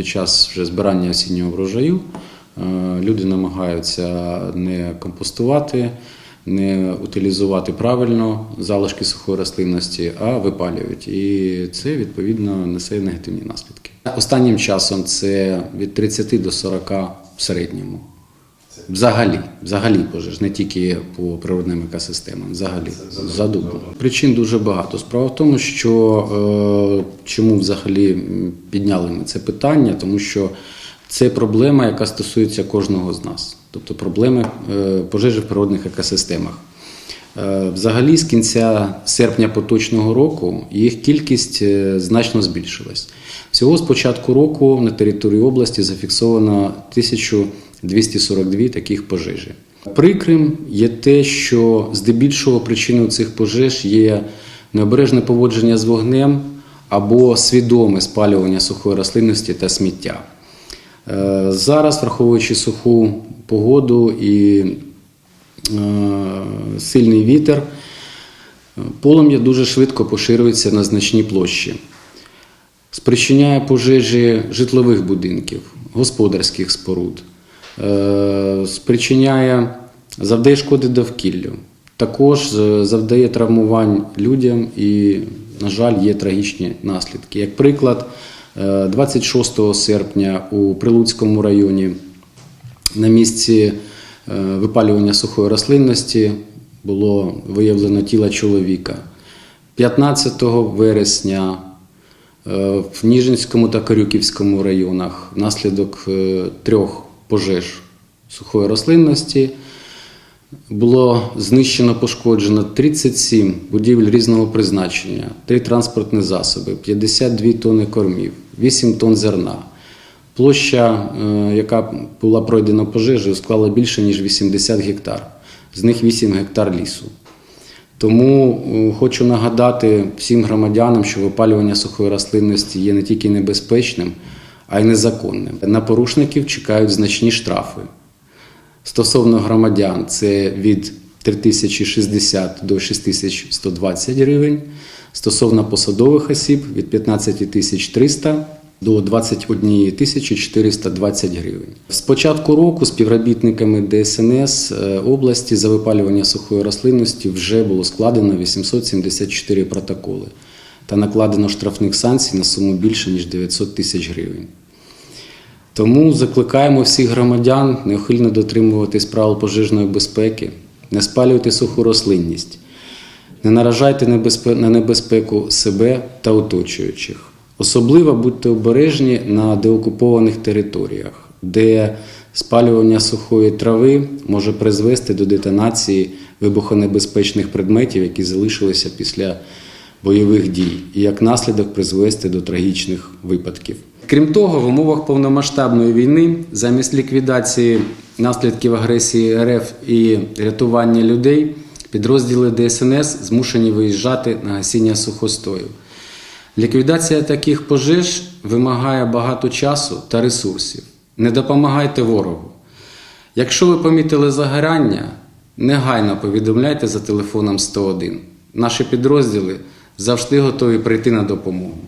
Під час вже збирання осіннього врожаю е, люди намагаються не компостувати, не утилізувати правильно залишки сухої рослинності, а випалюють. І це відповідно несе негативні наслідки. Останнім часом це від 30 до 40 в середньому. Взагалі, взагалі пожеж, не тільки по природним екосистемам, взагалі за. Причин дуже багато. Справа в тому, що е, чому взагалі підняли ми це питання, тому що це проблема, яка стосується кожного з нас, тобто проблеми е, пожежі в природних екосистемах. Е, Взагалі, з кінця серпня поточного року їх кількість е, значно збільшилась. Всього з початку року на території області зафіксовано 1242 таких пожежі. Прикрим є те, що здебільшого причиною цих пожеж є необережне поводження з вогнем або свідоме спалювання сухої рослинності та сміття. Е, Зараз, враховуючи суху погоду і е, сильний вітер, полум'я дуже швидко поширюється на значні площі. Спричиняє пожежі житлових будинків, господарських споруд, е, спричиняє, завдає шкоди довкіллю. Також е, завдає травмувань людям і, на жаль, є трагічні наслідки. Як приклад, е, 26 серпня у Прилуцькому районі на місці е, випалювання сухої рослинності було виявлено тіло чоловіка. 15 вересня е, в Ніжинському та Корюківському районах внаслідок е, трьох пожеж сухої рослинності було знищено пошкоджено 37 будівель різного призначення, 3 транспортні засоби, 52 тонни кормів, 8 тонн зерна. Площа, е, яка була пройдена пожежею, склала більше ніж 80 гектар, з них 8 гектар лісу. Тому е, хочу нагадати всім громадянам, що випалювання сухої рослинності є не тільки небезпечним, а й незаконним. На порушників чекають значні штрафи. Стосовно громадян, це від 3060 до 6120 гривень. Стосовно посадових осіб від 15 300 до 21 420 гривень. З початку року співробітниками ДСНС е, області за випалювання сухої рослинності вже було складено 874 протоколи та накладено штрафних санкцій на суму більше ніж 900 тисяч гривень. Тому закликаємо всіх громадян неухильно дотримуватись правил пожежної безпеки, не спалюйте суху рослинність, не наражайте на небезпеку себе та оточуючих. Особливо будьте обережні на деокупованих територіях, де спалювання сухої трави може призвести до детонації вибухонебезпечних предметів, які залишилися після бойових дій, і як наслідок призвести до трагічних випадків. Крім того, в умовах повномасштабної війни замість ліквідації наслідків агресії РФ і рятування людей підрозділи ДСНС змушені виїжджати на гасіння сухостою. Ліквідація таких пожеж вимагає багато часу та ресурсів. Не допомагайте ворогу. Якщо ви помітили загоряння, негайно повідомляйте за телефоном 101. Наші підрозділи завжди готові прийти на допомогу.